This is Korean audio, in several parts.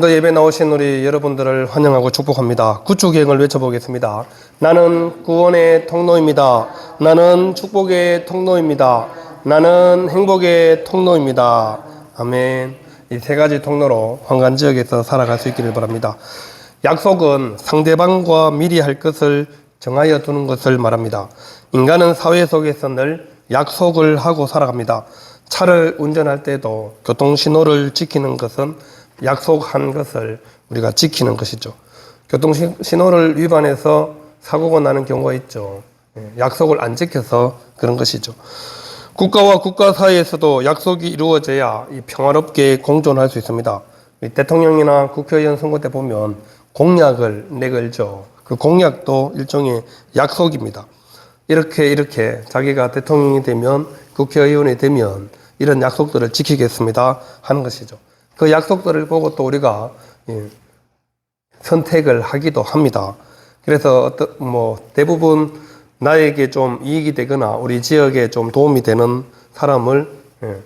더 예배 나오신 우리 여러분들을 환영하고 축복합니다. 계획을 외쳐보겠습니다. 나는 구원의 통로입니다. 나는 축복의 통로입니다. 나는 행복의 통로입니다. 아멘. 이 세 가지 통로로 황간 지역에서 살아갈 수 있기를 바랍니다. 약속은 상대방과 미리 할 것을 정하여 두는 것을 말합니다. 인간은 사회 속에서 늘 약속을 하고 살아갑니다. 차를 운전할 때도 교통신호를 지키는 것은 약속한 것을 우리가 지키는 것이죠. 교통 신호를 위반해서 사고가 나는 경우가 있죠. 예, 약속을 안 지켜서 그런 것이죠. 국가와 국가 사이에서도 약속이 이루어져야 이 평화롭게 공존할 수 있습니다. 이 대통령이나 국회의원 선거 때 보면 공약을 내걸죠. 그 공약도 일종의 약속입니다. 이렇게 이렇게 자기가 대통령이 되면 국회의원이 되면 이런 약속들을 지키겠습니다 하는 것이죠. 그 약속들을 보고 또 우리가 예, 선택을 하기도 합니다. 그래서 어떤 뭐 대부분 나에게 좀 이익이 되거나 우리 지역에 좀 도움이 되는 사람을 예,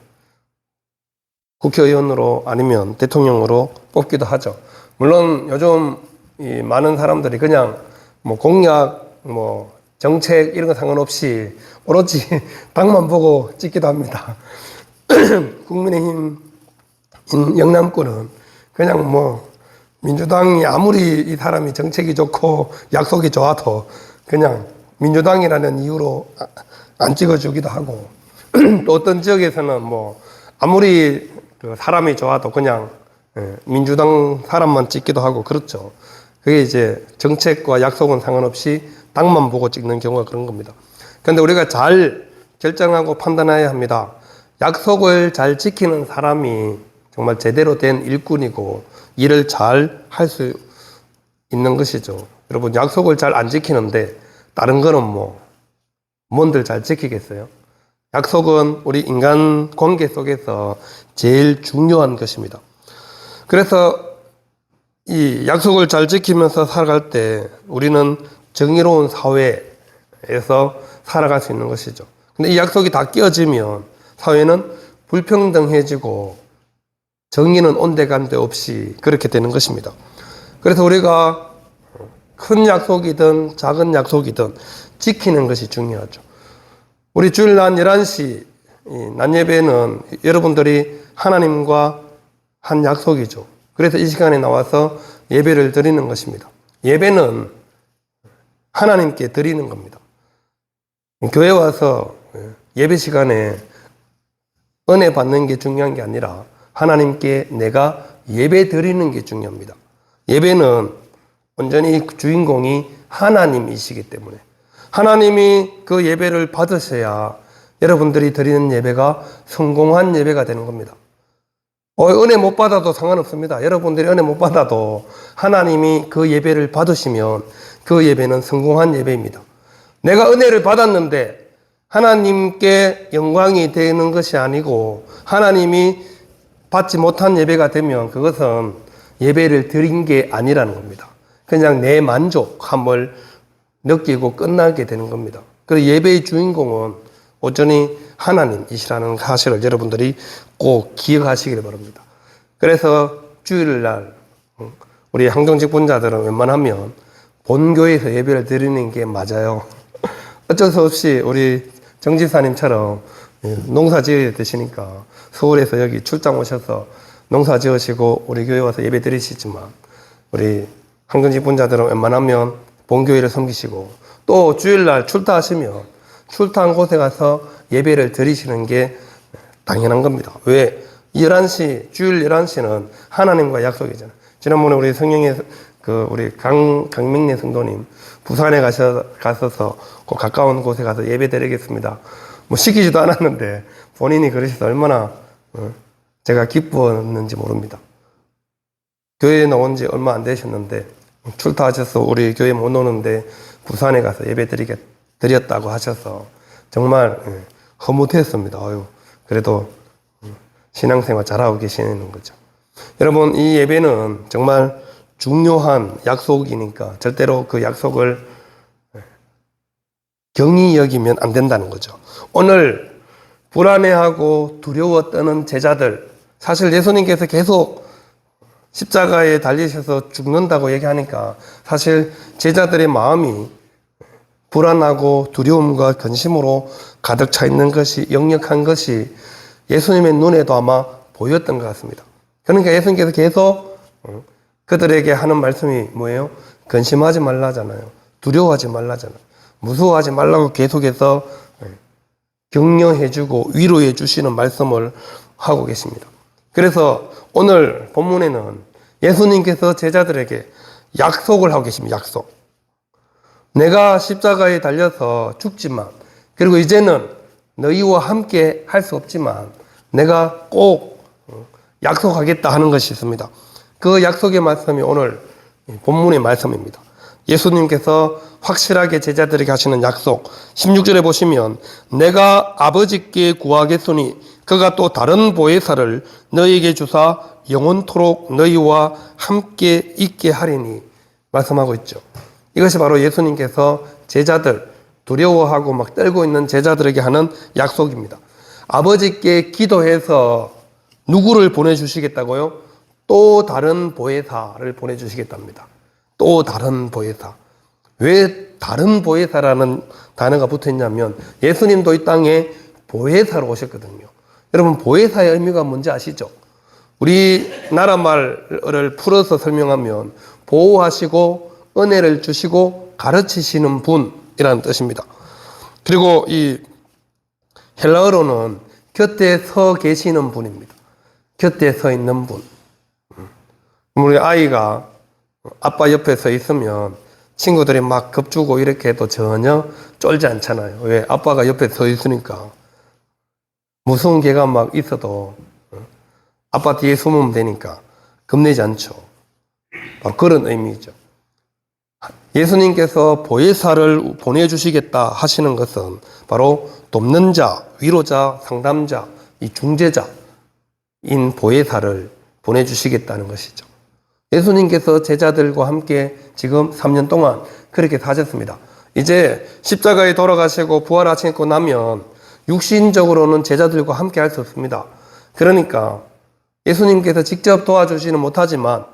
국회의원으로 아니면 대통령으로 뽑기도 하죠. 물론 요즘 이 많은 사람들이 그냥 뭐 공약, 뭐 정책 이런 거 상관없이 오로지 당만 보고 찍기도 합니다. 국민의힘 인- 영남권은 그냥 뭐 민주당이 아무리 이 사람이 정책이 좋고 약속이 좋아도 그냥 민주당이라는 이유로 아- 안 찍어주기도 하고 또 어떤 지역에서는 뭐 아무리 그 사람이 좋아도 그냥 예, 민주당 사람만 찍기도 하고 그렇죠. 그게 이제 정책과 약속은 상관없이 당만 보고 찍는 경우가 그런 겁니다. 그런데 우리가 잘 결정하고 판단해야 합니다. 약속을 잘 지키는 사람이 정말 제대로 된 일꾼이고 일을 잘 할 수 있는 것이죠. 여러분 약속을 잘 안 지키는데 다른 거는 뭐 뭔들 잘 지키겠어요? 약속은 우리 인간 관계 속에서 제일 중요한 것입니다. 그래서 이 약속을 잘 지키면서 살아갈 때 우리는 정의로운 사회에서 살아갈 수 있는 것이죠. 근데 이 약속이 다 깨어지면 사회는 불평등해지고 정의는 온데간데 없이 그렇게 되는 것입니다. 그래서 우리가 큰 약속이든 작은 약속이든 지키는 것이 중요하죠. 우리 주일 날 11시 이낮 예배는 여러분들이 하나님과 한 약속이죠. 그래서 이 시간에 나와서 예배를 드리는 것입니다. 예배는 하나님께 드리는 겁니다. 교회 와서 예배 시간에 은혜 받는 게 중요한 게 아니라 하나님께 내가 예배 드리는 게 중요합니다. 예배는 온전히 주인공이 하나님이시기 때문에 하나님이 그 예배를 받으셔야 여러분들이 드리는 예배가 성공한 예배가 되는 겁니다. 어, 은혜 못 받아도 상관없습니다. 여러분들이 은혜 못 받아도 하나님이 그 예배를 받으시면 그 예배는 성공한 예배입니다. 내가 은혜를 받았는데 하나님께 영광이 되는 것이 아니고 하나님이 받지 못한 예배가 되면 그것은 예배를 드린 게 아니라는 겁니다. 그냥 내 만족함을 느끼고 끝나게 되는 겁니다. 그래서 예배의 주인공은 온전히 하나님이시라는 사실을 여러분들이 꼭 기억하시기를 바랍니다. 그래서 주일날 음, 우리 항정직 분자들은 웬만하면 본교에서 예배를 드리는 게 맞아요. 어쩔 수 없이 우리 정지사님처럼 예, 농사 지어야 되시니까 서울에서 여기 출장 오셔서 농사 지으시고 우리 교회 와서 예배 드리시지만 우리 항정직 분자들은 웬만하면 본교회를 섬기시고 또 주일날 출타하시면 출타한 곳에 가서 예배를 드리시는 게 당연한 겁니다. 왜? 11시, 주일 11시는 하나님과 약속이잖아요. 지난번에 우리 성령의 그 우리 강, 강명래 성도님 부산에 가셔, 가셔서 그 가까운 곳에 가서 예배 드리겠습니다. 뭐 시키지도 않았는데 본인이 그러셔서 얼마나 어, 제가 기쁘었는지 모릅니다. 교회에 나온 지 얼마 안 되셨는데 출타하셔서 우리 교회 못 오는데 부산에 가서 예배 드리겠, 드렸다고 하셔서 정말 예, 허무했습니다. 아유, 그래도 음, 신앙생활 잘하고 계시는 거죠. 여러분, 이 예배는 정말 중요한 약속이니까 절대로 그 약속을 예, 경히 여기면 안 된다는 거죠. 오늘 불안해하고 두려워 떠는 제자들, 사실 예수님께서 계속 십자가에 달리셔서 죽는다고 얘기하니까 사실 제자들의 마음이 불안하고 두려움과 근심으로 가득 차 있는 것이 역력한 것이 예수님의 눈에도 아마 보였던 것 같습니다. 그러니까 예수님께서 계속 어, 그들에게 하는 말씀이 뭐예요? 근심하지 말라잖아요. 두려워하지 말라잖아요. 무서워하지 말라고 계속해서 예, 격려해주고 위로해 주시는 말씀을 하고 계십니다. 그래서 오늘 본문에는 예수님께서 제자들에게 약속을 하고 계십니다. 약속. 내가 십자가에 달려서 죽지만, 그리고 이제는 너희와 함께 할 수 없지만, 내가 꼭 어, 약속하겠다 하는 것이 있습니다. 그 약속의 말씀이 오늘 본문의 말씀입니다. 예수님께서 확실하게 제자들에게 하시는 약속, 16절에 보시면, 내가 아버지께 구하겠소니, 그가 또 다른 보혜사를 너희에게 주사 영원토록 너희와 함께 있게 하리니, 말씀하고 있죠. 이것이 바로 예수님께서 제자들, 두려워하고 막 떨고 있는 제자들에게 하는 약속입니다. 아버지께 기도해서 누구를 보내주시겠다고요? 또 다른 보혜사를 보내주시겠답니다. 또 다른 보혜사. 왜 다른 보혜사라는 단어가 붙어 있냐면 예수님도 이 땅에 보혜사로 오셨거든요. 여러분, 보혜사의 의미가 뭔지 아시죠? 우리 나라 말을 풀어서 설명하면 보호하시고 은혜를 주시고 가르치시는 분이라는 뜻입니다. 그리고 이 헬라어로는 곁에 서 계시는 분입니다. 곁에 서 있는 분. 음. 우리 아이가 아빠 옆에 서 있으면 친구들이 막 겁주고 이렇게 해도 전혀 쫄지 않잖아요. 왜? 아빠가 옆에 서 있으니까. 무서운 개가 막 있어도 어? 아빠 뒤에 숨으면 되니까 겁내지 않죠. 바로 그런 의미죠. 예수님께서 보혜사를 보내주시겠다 하시는 것은 바로 돕는 자, 위로자, 상담자, 이 중재자인 보혜사를 보내주시겠다는 것이죠. 예수님께서 제자들과 함께 지금 3년 동안 그렇게 사셨습니다. 이제 십자가에 돌아가시고 부활하시고 나면 육신적으로는 제자들과 함께 할 수 없습니다. 그러니까 예수님께서 직접 도와주지는 못하지만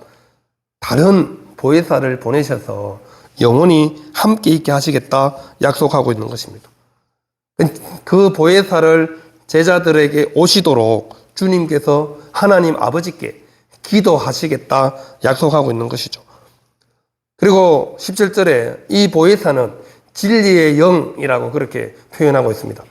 다른 보혜사를 보내셔서 영원히 함께 있게 하시겠다 약속하고 있는 것입니다. 그 보혜사를 제자들에게 오시도록 주님께서 하나님 아버지께 기도하시겠다 약속하고 있는 것이죠. 그리고 17절에 이 보혜사는 진리의 영이라고 그렇게 표현하고 있습니다.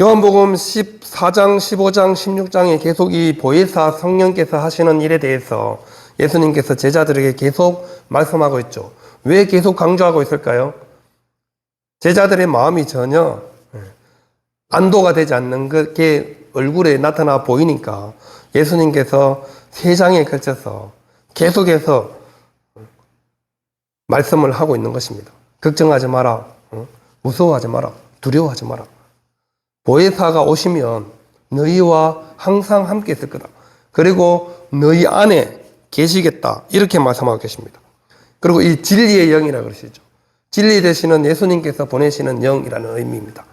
요한복음 14장, 15장, 16장에 계속 이 보혜사 성령께서 하시는 일에 대해서 예수님께서 제자들에게 계속 말씀하고 있죠. 왜 계속 강조하고 있을까요? 제자들의 마음이 전혀 안도가 되지 않는 게 얼굴에 나타나 보이니까 예수님께서 세 장에 걸쳐서 계속해서 말씀을 하고 있는 것입니다. 걱정하지 마라. 무서워하지 마라. 두려워하지 마라. 보혜사가 오시면 너희와 항상 함께 있을 거다. 그리고 너희 안에 계시겠다. 이렇게 말씀하고 계십니다. 그리고 이 진리의 영이라 그러시죠. 진리 되시는 예수님께서 보내시는 영이라는 의미입니다.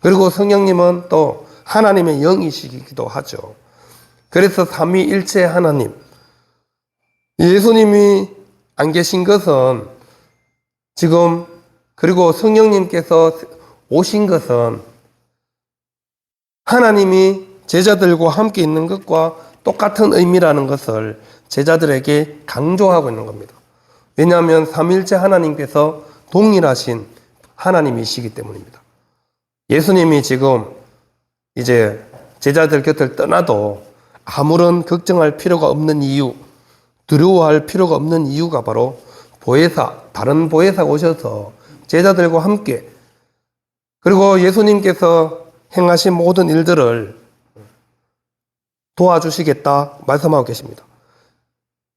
그리고 성령님은 또 하나님의 영이시기도 하죠. 그래서 삼위일체 하나님. 예수님이 안 계신 것은 지금 그리고 성령님께서 오신 것은 하나님이 제자들과 함께 있는 것과 똑같은 의미라는 것을 제자들에게 강조하고 있는 겁니다. 왜냐하면 삼일째 하나님께서 동일하신 하나님이시기 때문입니다. 예수님이 지금 이제 제자들 곁을 떠나도 아무런 걱정할 필요가 없는 이유, 두려워할 필요가 없는 이유가 바로 보혜사, 다른 보혜사가 오셔서 제자들과 함께 그리고 예수님께서 행하신 모든 일들을 도와주시겠다 말씀하고 계십니다.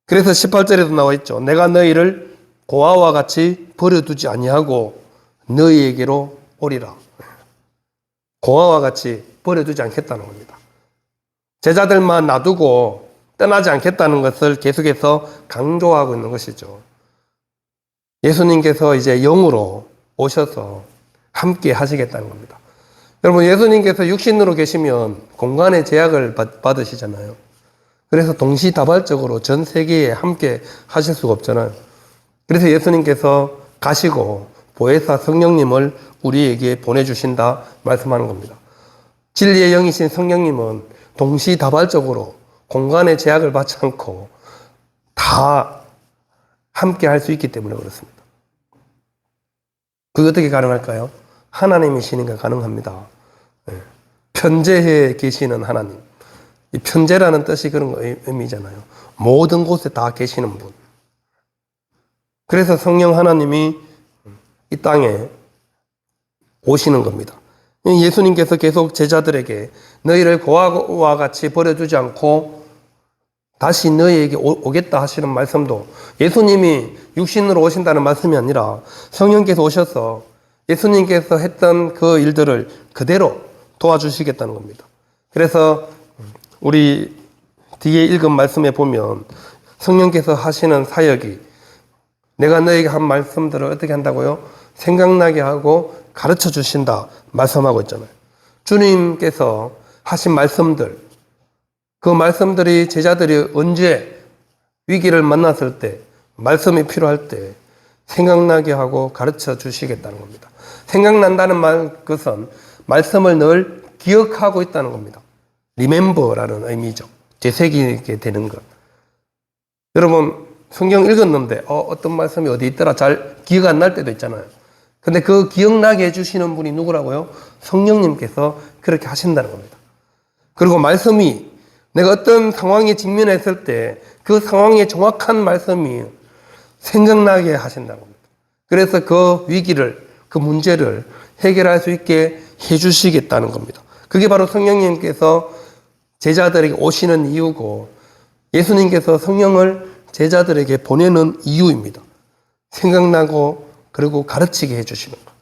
그래서 18절에도 나와 있죠. 내가 너희를 고아와 같이 버려두지 아니하고 너희에게로 오리라. 고아와 같이 버려두지 않겠다는 겁니다. 제자들만 놔두고 떠나지 않겠다는 것을 계속해서 강조하고 있는 것이죠. 예수님께서 이제 영으로 오셔서 함께 하시겠다는 겁니다. 여러분, 예수님께서 육신으로 계시면 공간의 제약을 받, 받으시잖아요. 그래서 동시다발적으로 전 세계에 함께 하실 수가 없잖아요. 그래서 예수님께서 가시고 보혜사 성령님을 우리에게 보내주신다 말씀하는 겁니다. 진리의 영이신 성령님은 동시다발적으로 공간의 제약을 받지 않고 다 함께 할 수 있기 때문에 그렇습니다. 그게 어떻게 가능할까요? 하나님이시니까 가능합니다. 예. 편재해 계시는 하나님. 이 편재라는 뜻이 그런 의미잖아요. 모든 곳에 다 계시는 분. 그래서 성령 하나님이 이 땅에 오시는 겁니다. 예수님께서 계속 제자들에게 너희를 고아와 같이 버려두지 않고 다시 너희에게 오- 오겠다 하시는 말씀도 예수님이 육신으로 오신다는 말씀이 아니라 성령께서 오셔서 예수님께서 했던 그 일들을 그대로 도와주시겠다는 겁니다. 그래서 우리 뒤에 읽은 말씀에 보면 성령께서 하시는 사역이 내가 너에게 한 말씀들을 어떻게 한다고요? 생각나게 하고 가르쳐 주신다 말씀하고 있잖아요. 주님께서 하신 말씀들, 그 말씀들이 제자들이 언제 위기를 만났을 때, 말씀이 필요할 때 생각나게 하고 가르쳐 주시겠다는 겁니다. 생각난다는 말, 것은 말씀을 늘 기억하고 있다는 겁니다. remember라는 의미죠. 되새기게 되는 것. 여러분, 성경 읽었는데, 어, 어떤 말씀이 어디 있더라 잘 기억 안 날 때도 있잖아요. 근데 그 기억나게 해주시는 분이 누구라고요? 성령님께서 그렇게 하신다는 겁니다. 그리고 말씀이 내가 어떤 상황에 직면했을 때 그 상황에 정확한 말씀이 생각나게 하신다는 겁니다. 그래서 그 위기를, 그 문제를 해결할 수 있게 해주시겠다는 겁니다. 그게 바로 성령님께서 제자들에게 오시는 이유고 예수님께서 성령을 제자들에게 보내는 이유입니다. 생각나고 그리고 가르치게 해주시는 거.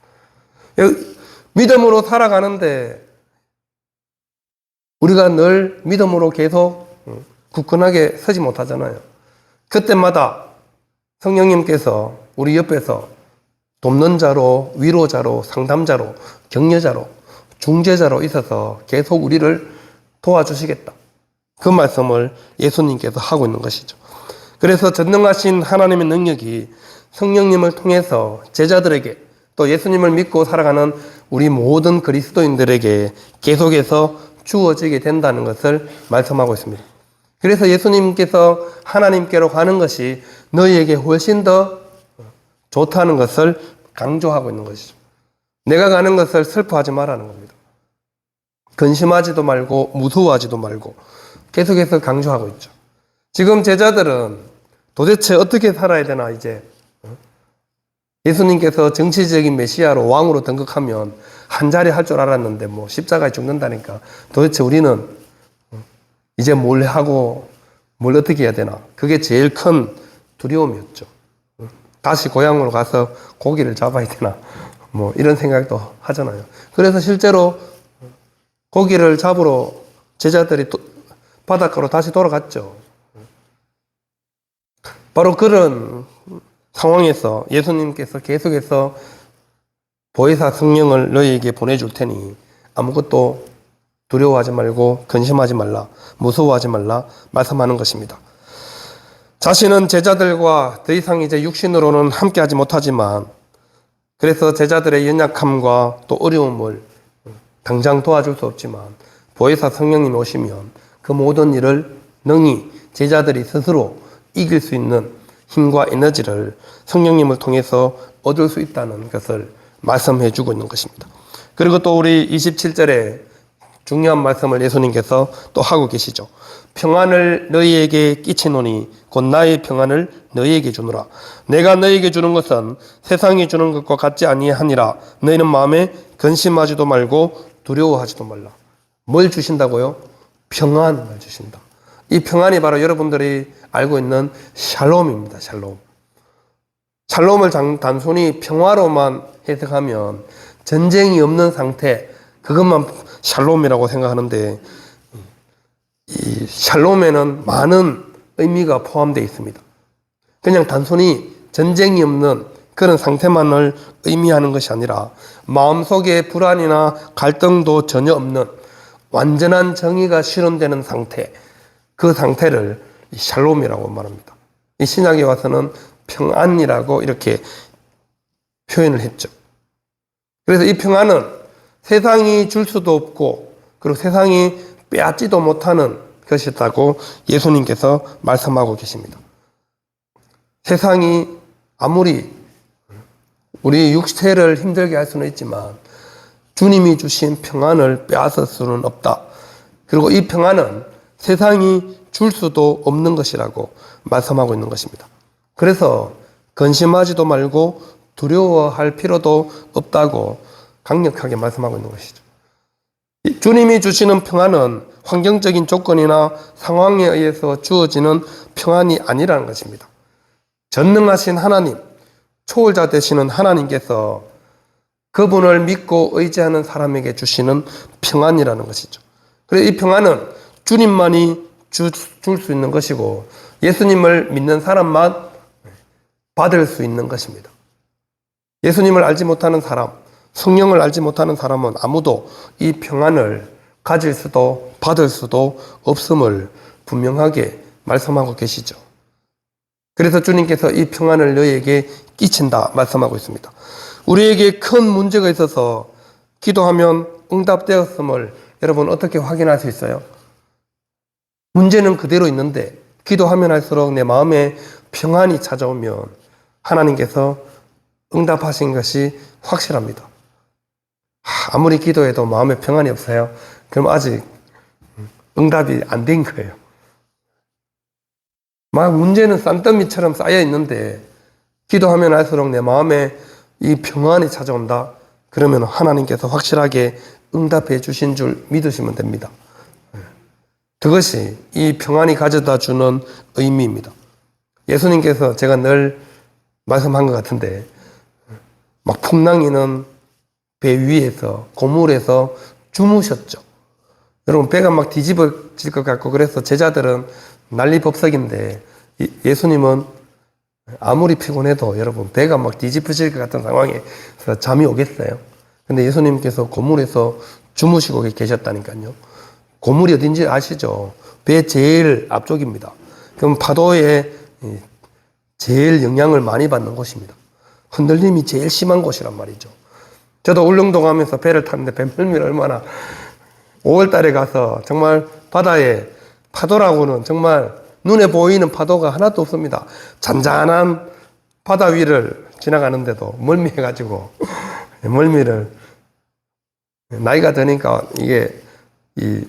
믿음으로 살아가는데 우리가 늘 믿음으로 계속 굳건하게 서지 못하잖아요. 그때마다 성령님께서 우리 옆에서 돕는 자로, 위로자로, 상담자로, 격려자로, 중재자로 있어서 계속 우리를 도와주시겠다. 그 말씀을 예수님께서 하고 있는 것이죠. 그래서 전능하신 하나님의 능력이 성령님을 통해서 제자들에게 또 예수님을 믿고 살아가는 우리 모든 그리스도인들에게 계속해서 주어지게 된다는 것을 말씀하고 있습니다. 그래서 예수님께서 하나님께로 가는 것이 너희에게 훨씬 더 좋다는 것을 강조하고 있는 것이죠. 내가 가는 것을 슬퍼하지 말라는 겁니다. 근심하지도 말고 무서워하지도 말고 계속해서 강조하고 있죠. 지금 제자들은 도대체 어떻게 살아야 되나 이제 어? 예수님께서 정치적인 메시아로 왕으로 등극하면 한 자리 할 줄 알았는데 뭐 십자가에 죽는다니까 도대체 우리는 어? 이제 뭘 하고 뭘 어떻게 해야 되나 그게 제일 큰 두려움이었죠. 어? 다시 고향으로 가서 고기를 잡아야 되나 뭐 이런 생각도 하잖아요. 그래서 실제로 고기를 잡으러 제자들이 또 바닷가로 다시 돌아갔죠. 바로 그런 상황에서 예수님께서 계속해서 보혜사 성령을 너희에게 보내줄 테니 아무것도 두려워하지 말고 근심하지 말라, 무서워하지 말라 말씀하는 것입니다. 자신은 제자들과 더 이상 이제 육신으로는 함께하지 못하지만 그래서 제자들의 연약함과 또 어려움을 당장 도와줄 수 없지만 보혜사 성령님이 오시면 그 모든 일을 능히 제자들이 스스로 이길 수 있는 힘과 에너지를 성령님을 통해서 얻을 수 있다는 것을 말씀해 주고 있는 것입니다. 그리고 또 우리 27절에 중요한 말씀을 예수님께서 또 하고 계시죠. 평안을 너희에게 끼치노니 곧 나의 평안을 너희에게 주노라. 내가 너희에게 주는 것은 세상이 주는 것과 같지 아니하니라. 너희는 마음에 근심하지도 말고 두려워하지도 말라. 뭘 주신다고요? 평안을 주신다. 이 평안이 바로 여러분들이 알고 있는 샬롬입니다. 샬롬. 샬롬을 장- 단순히 평화로만 해석하면 전쟁이 없는 상태, 그것만 샬롬이라고 생각하는데 이 샬롬에는 많은 의미가 포함되어 있습니다. 그냥 단순히 전쟁이 없는 그런 상태만을 의미하는 것이 아니라 마음속에 불안이나 갈등도 전혀 없는 완전한 정의가 실현되는 상태. 그 상태를 이 샬롬이라고 말합니다. 이 신약에 와서는 평안이라고 이렇게 표현을 했죠. 그래서 이 평안은 세상이 줄 수도 없고 그리고 세상이 빼앗지도 못하는 것이었다고 예수님께서 말씀하고 계십니다. 세상이 아무리 우리 육체를 힘들게 할 수는 있지만 주님이 주신 평안을 빼앗을 수는 없다. 그리고 이 평안은 세상이 줄 수도 없는 것이라고 말씀하고 있는 것입니다. 그래서 근심하지도 말고 두려워할 필요도 없다고 강력하게 말씀하고 있는 것이죠. 이 주님이 주시는 평안은 환경적인 조건이나 상황에 의해서 주어지는 평안이 아니라는 것입니다. 전능하신 하나님, 초월자 되시는 하나님께서 그분을 믿고 의지하는 사람에게 주시는 평안이라는 것이죠. 그래서 이 평안은 주님만이 줄 수 있는 것이고 예수님을 믿는 사람만 받을 수 있는 것입니다. 예수님을 알지 못하는 사람, 성령을 알지 못하는 사람은 아무도 이 평안을 가질 수도 받을 수도 없음을 분명하게 말씀하고 계시죠. 그래서 주님께서 이 평안을 너희에게 끼친다 말씀하고 있습니다. 우리에게 큰 문제가 있어서 기도하면 응답되었음을 여러분 어떻게 확인할 수 있어요? 문제는 그대로 있는데 기도하면 할수록 내 마음에 평안이 찾아오면 하나님께서 응답하신 것이 확실합니다. 아무리 기도해도 마음에 평안이 없어요. 그럼 아직 응답이 안 된 거예요. 막 문제는 싼더미처럼 쌓여 있는데 기도하면 할수록 내 마음에 이 평안이 찾아온다. 그러면 하나님께서 확실하게 응답해 주신 줄 믿으시면 됩니다. 그것이 이 평안이 가져다 주는 의미입니다. 예수님께서 제가 늘 말씀한 것 같은데 막 풍랑이는 배 위에서 고물에서 주무셨죠. 여러분 배가 막 뒤집어질 것 같고 그래서 제자들은 난리법석인데 예수님은 아무리 피곤해도 여러분 배가 막 뒤집어질 것 같은 상황에서 잠이 오겠어요. 근데 예수님께서 고물에서 주무시고 계셨다니까요. 고물이 어딘지 아시죠? 배 제일 앞쪽입니다. 그럼 파도에 제일 영향을 많이 받는 곳입니다. 흔들림이 제일 심한 곳이란 말이죠. 저도 울릉도 가면서 배를 탔는데 뱀물미를 얼마나 5월 달에 가서 정말 바다에 파도라고는 정말 눈에 보이는 파도가 하나도 없습니다. 잔잔한 바다 위를 지나가는데도 멀미해가지고 멀미를 나이가 드니까 이게 이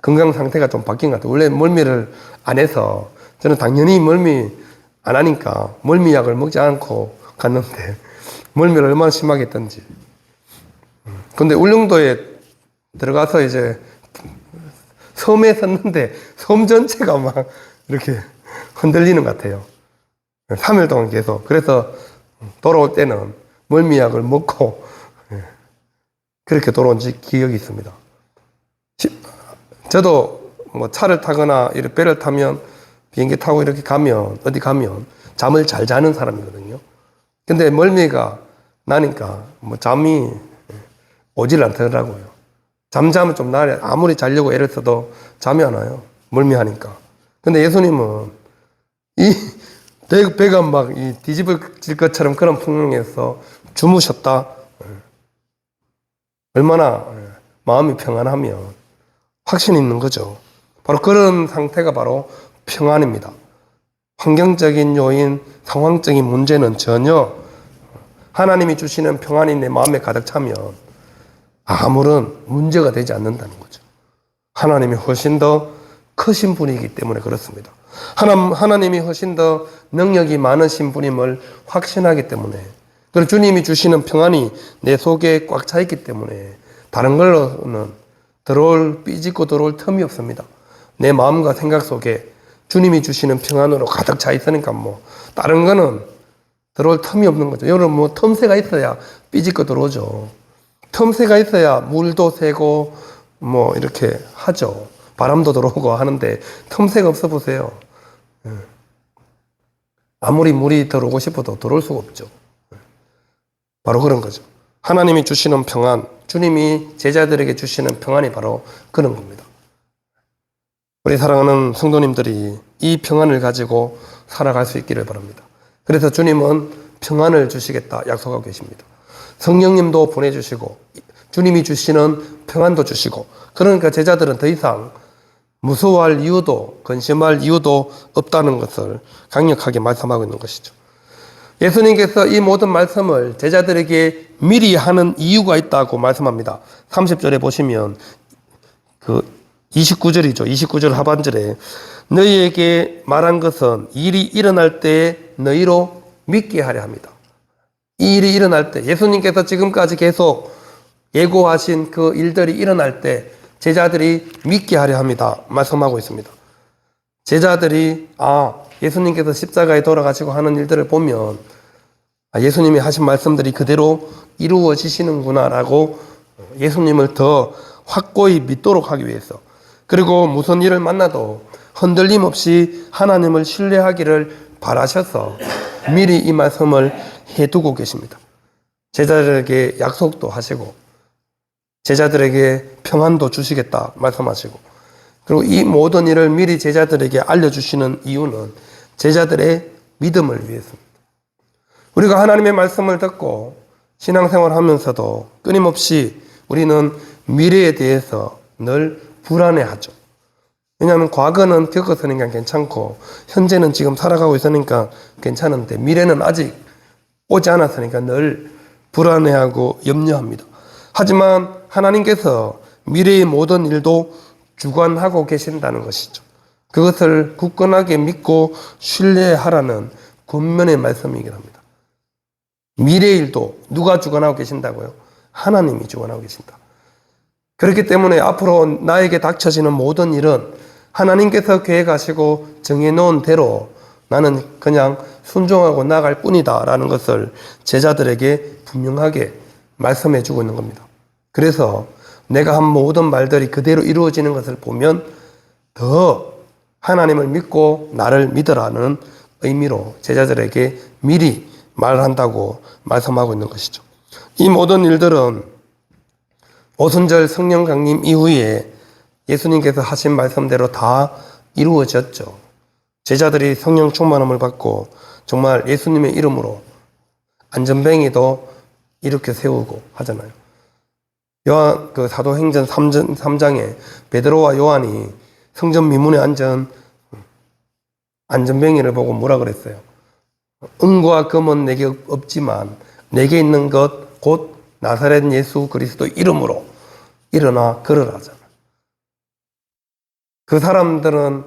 건강 상태가 좀 바뀐 것 같아요. 원래 멀미를 안 해서 저는 당연히 멀미 안 하니까 멀미약을 먹지 않고 갔는데 멀미를 얼마나 심하게 했던지. 근데 울릉도에 들어가서 이제 섬에 섰는데 섬 전체가 막 이렇게 흔들리는 것 같아요. 3일 동안 계속. 그래서 돌아올 때는 멀미약을 먹고 그렇게 돌아온 지 기억이 있습니다. 저도 뭐 차를 타거나 이렇게 배를 타면 비행기 타고 이렇게 가면 어디 가면 잠을 잘 자는 사람이거든요. 근데 멀미가 나니까 뭐 잠이 오질 않더라고요. 잠자면 좀 나래 아무리 자려고 애를 써도 잠이 안 와요. 멀미하니까. 근데 예수님은 이 배가 막 이 뒤집어질 것처럼 그런 풍경에서 주무셨다. 얼마나 마음이 평안하면 확신이 있는 거죠. 바로 그런 상태가 바로 평안입니다. 환경적인 요인, 상황적인 문제는 전혀 하나님이 주시는 평안이 내 마음에 가득 차면 아무런 문제가 되지 않는다는 거죠. 하나님이 훨씬 더 크신 분이기 때문에 그렇습니다. 하나, 하나님이 훨씬 더 능력이 많으신 분임을 확신하기 때문에 그리고 주님이 주시는 평안이 내 속에 꽉 차 있기 때문에 다른 걸로는 들어올 삐짓고 들어올 틈이 없습니다. 내 마음과 생각 속에 주님이 주시는 평안으로 가득 차 있으니까 뭐 다른 거는 들어올 틈이 없는 거죠. 여러분 뭐 틈새가 있어야 삐짓고 들어오죠. 틈새가 있어야 물도 새고 뭐 이렇게 하죠. 바람도 들어오고 하는데 틈새가 없어 보세요. 예. 아무리 물이 들어오고 싶어도 들어올 수가 없죠. 바로 그런 거죠. 하나님이 주시는 평안, 주님이 제자들에게 주시는 평안이 바로 그런 겁니다. 우리 사랑하는 성도님들이 이 평안을 가지고 살아갈 수 있기를 바랍니다. 그래서 주님은 평안을 주시겠다 약속하고 계십니다. 성령님도 보내주시고 주님이 주시는 평안도 주시고 그러니까 제자들은 더 이상 무서워할 이유도 근심할 이유도 없다는 것을 강력하게 말씀하고 있는 것이죠. 예수님께서 이 모든 말씀을 제자들에게 미리 하는 이유가 있다고 말씀합니다. 30절에 보시면 그 29절이죠. 29절 하반절에 너희에게 말한 것은 일이 일어날 때 너희로 믿게 하려 합니다. 이 일이 일어날 때 예수님께서 지금까지 계속 예고하신 그 일들이 일어날 때 제자들이 믿게 하려 합니다. 말씀하고 있습니다. 제자들이 아 예수님께서 십자가에 돌아가시고 하는 일들을 보면 아, 예수님이 하신 말씀들이 그대로 이루어지시는구나라고 예수님을 더 확고히 믿도록 하기 위해서 그리고 무슨 일을 만나도 흔들림 없이 하나님을 신뢰하기를 바라셔서 미리 이 말씀을 해두고 계십니다. 제자들에게 약속도 하시고 제자들에게 평안도 주시겠다 말씀하시고 그리고 이 모든 일을 미리 제자들에게 알려주시는 이유는 제자들의 믿음을 위해서입니다. 우리가 하나님의 말씀을 듣고 신앙생활 하면서도 끊임없이 우리는 미래에 대해서 늘 불안해하죠. 왜냐하면 과거는 겪었으니까 괜찮고 현재는 지금 살아가고 있으니까 괜찮은데 미래는 아직 오지 않았으니까 늘 불안해하고 염려합니다. 하지만 하나님께서 미래의 모든 일도 주관하고 계신다는 것이죠. 그것을 굳건하게 믿고 신뢰하라는 권면의 말씀이긴 합니다. 미래 일도 누가 주관하고 계신다고요? 하나님이 주관하고 계신다. 그렇기 때문에 앞으로 나에게 닥쳐지는 모든 일은 하나님께서 계획하시고 정해놓은 대로 나는 그냥 순종하고 나갈 뿐이다. 라는 것을 제자들에게 분명하게 말씀해 주고 있는 겁니다. 그래서 내가 한 모든 말들이 그대로 이루어지는 것을 보면 더 하나님을 믿고 나를 믿으라는 의미로 제자들에게 미리 말한다고 말씀하고 있는 것이죠. 이 모든 일들은 오순절 성령 강림 이후에 예수님께서 하신 말씀대로 다 이루어졌죠. 제자들이 성령 충만함을 받고 정말 예수님의 이름으로 안전뱅이도 이렇게 세우고 하잖아요. 요한 그 사도행전 3장, 3장에 베드로와 요한이 성전 미문에 앉은 안전뱅이를 보고 뭐라 그랬어요? 은과 금은 내게 없지만 내게 있는 것 곧 나사렛 예수 그리스도 이름으로 일어나 걸으라잖아. 그 사람들은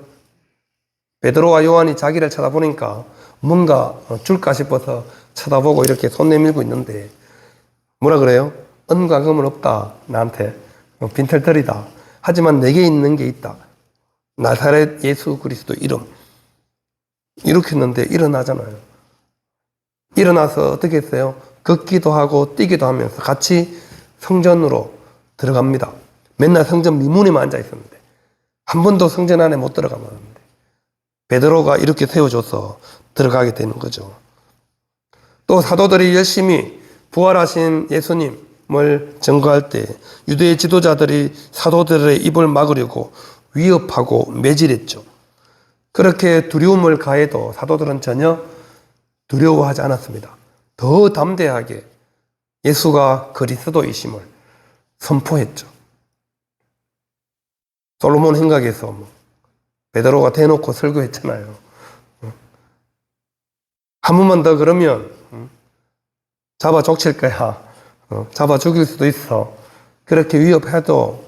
베드로와 요한이 자기를 쳐다보니까 뭔가 줄까 싶어서 쳐다보고 이렇게 손 내밀고 있는데 뭐라 그래요? 은과 금은 없다 나한테 빈털털이다. 하지만 내게 있는 게 있다. 나사렛 예수 그리스도 이름 이렇게 했는데 일어나잖아요. 일어나서 어떻게 했어요? 걷기도 하고 뛰기도 하면서 같이 성전으로 들어갑니다. 맨날 성전 미문에만 앉아 있었는데 한 번도 성전 안에 못 들어가봤는데 베드로가 이렇게 세워줘서 들어가게 되는 거죠. 또 사도들이 열심히 부활하신 예수님을 증거할 때 유대의 지도자들이 사도들의 입을 막으려고 위협하고 매질했죠. 그렇게 두려움을 가해도 사도들은 전혀 두려워하지 않았습니다. 더 담대하게 예수가 그리스도이심을 선포했죠. 솔로몬 행각에서 뭐 베드로가 대놓고 설교했잖아요. 한 번만 더 그러면 잡아 족칠 거야. 어, 잡아 죽일 수도 있어. 그렇게 위협해도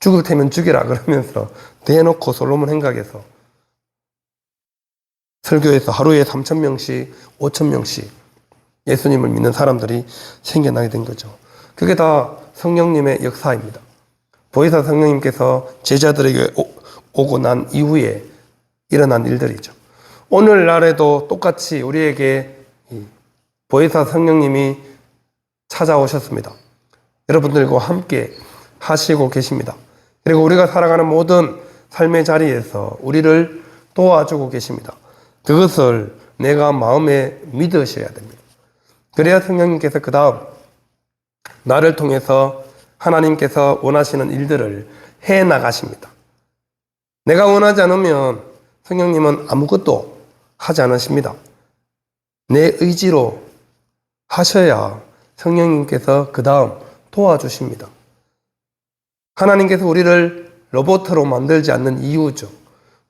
죽을 테면 죽이라 그러면서 대놓고 솔로몬 행각에서 설교에서 하루에 3천 명씩, 5천 명씩 예수님을 믿는 사람들이 생겨나게 된 거죠. 그게 다 성령님의 역사입니다. 보혜사 성령님께서 제자들에게 오, 고 난 이후에 일어난 일들이죠. 오늘날에도 똑같이 우리에게 보혜사 성령님이 찾아오셨습니다. 여러분들과 함께 하시고 계십니다. 그리고 우리가 살아가는 모든 삶의 자리에서 우리를 도와주고 계십니다. 그것을 내가 마음에 믿으셔야 됩니다. 그래야 성령님께서 그 다음 나를 통해서 하나님께서 원하시는 일들을 해 나가십니다. 내가 원하지 않으면 성령님은 아무것도 하지 않으십니다. 내 의지로 하셔야 성령님께서 그 다음 도와주십니다. 하나님께서 우리를 로봇으로 만들지 않는 이유죠.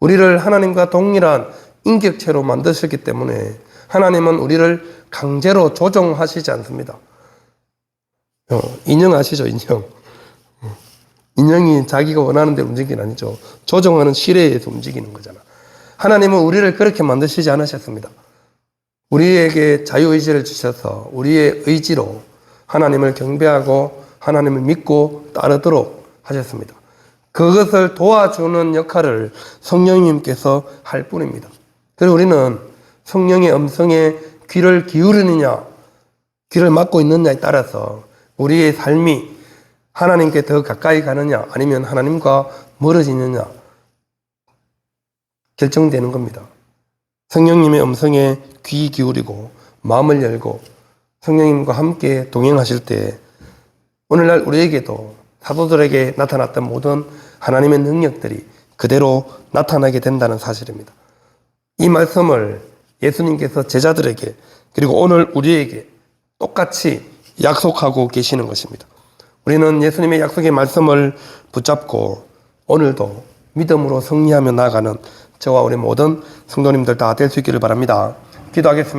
우리를 하나님과 동일한 인격체로 만드셨기 때문에 하나님은 우리를 강제로 조종하시지 않습니다. 어, 인형 아시죠? 인형. 어, 인형이 자기가 원하는 대로 움직이는 게 아니죠. 조종하는 의해서 움직이는 거잖아. 하나님은 우리를 그렇게 만드시지 않으셨습니다. 우리에게 자유의지를 주셔서 우리의 의지로 하나님을 경배하고 하나님을 믿고 따르도록 하셨습니다. 그것을 도와주는 역할을 성령님께서 할 뿐입니다. 그리고 우리는 성령의 음성에 귀를 기울이느냐, 귀를 막고 있느냐에 따라서 우리의 삶이 하나님께 더 가까이 가느냐, 아니면 하나님과 멀어지느냐, 결정되는 겁니다. 성령님의 음성에 귀 기울이고 마음을 열고 성령님과 함께 동행하실 때 오늘날 우리에게도 사도들에게 나타났던 모든 하나님의 능력들이 그대로 나타나게 된다는 사실입니다. 이 말씀을 예수님께서 제자들에게 그리고 오늘 우리에게 똑같이 약속하고 계시는 것입니다. 우리는 예수님의 약속의 말씀을 붙잡고 오늘도 믿음으로 승리하며 나아가는 저와 우리 모든 성도님들 다 될 수 있기를 바랍니다. 기도하겠습니다.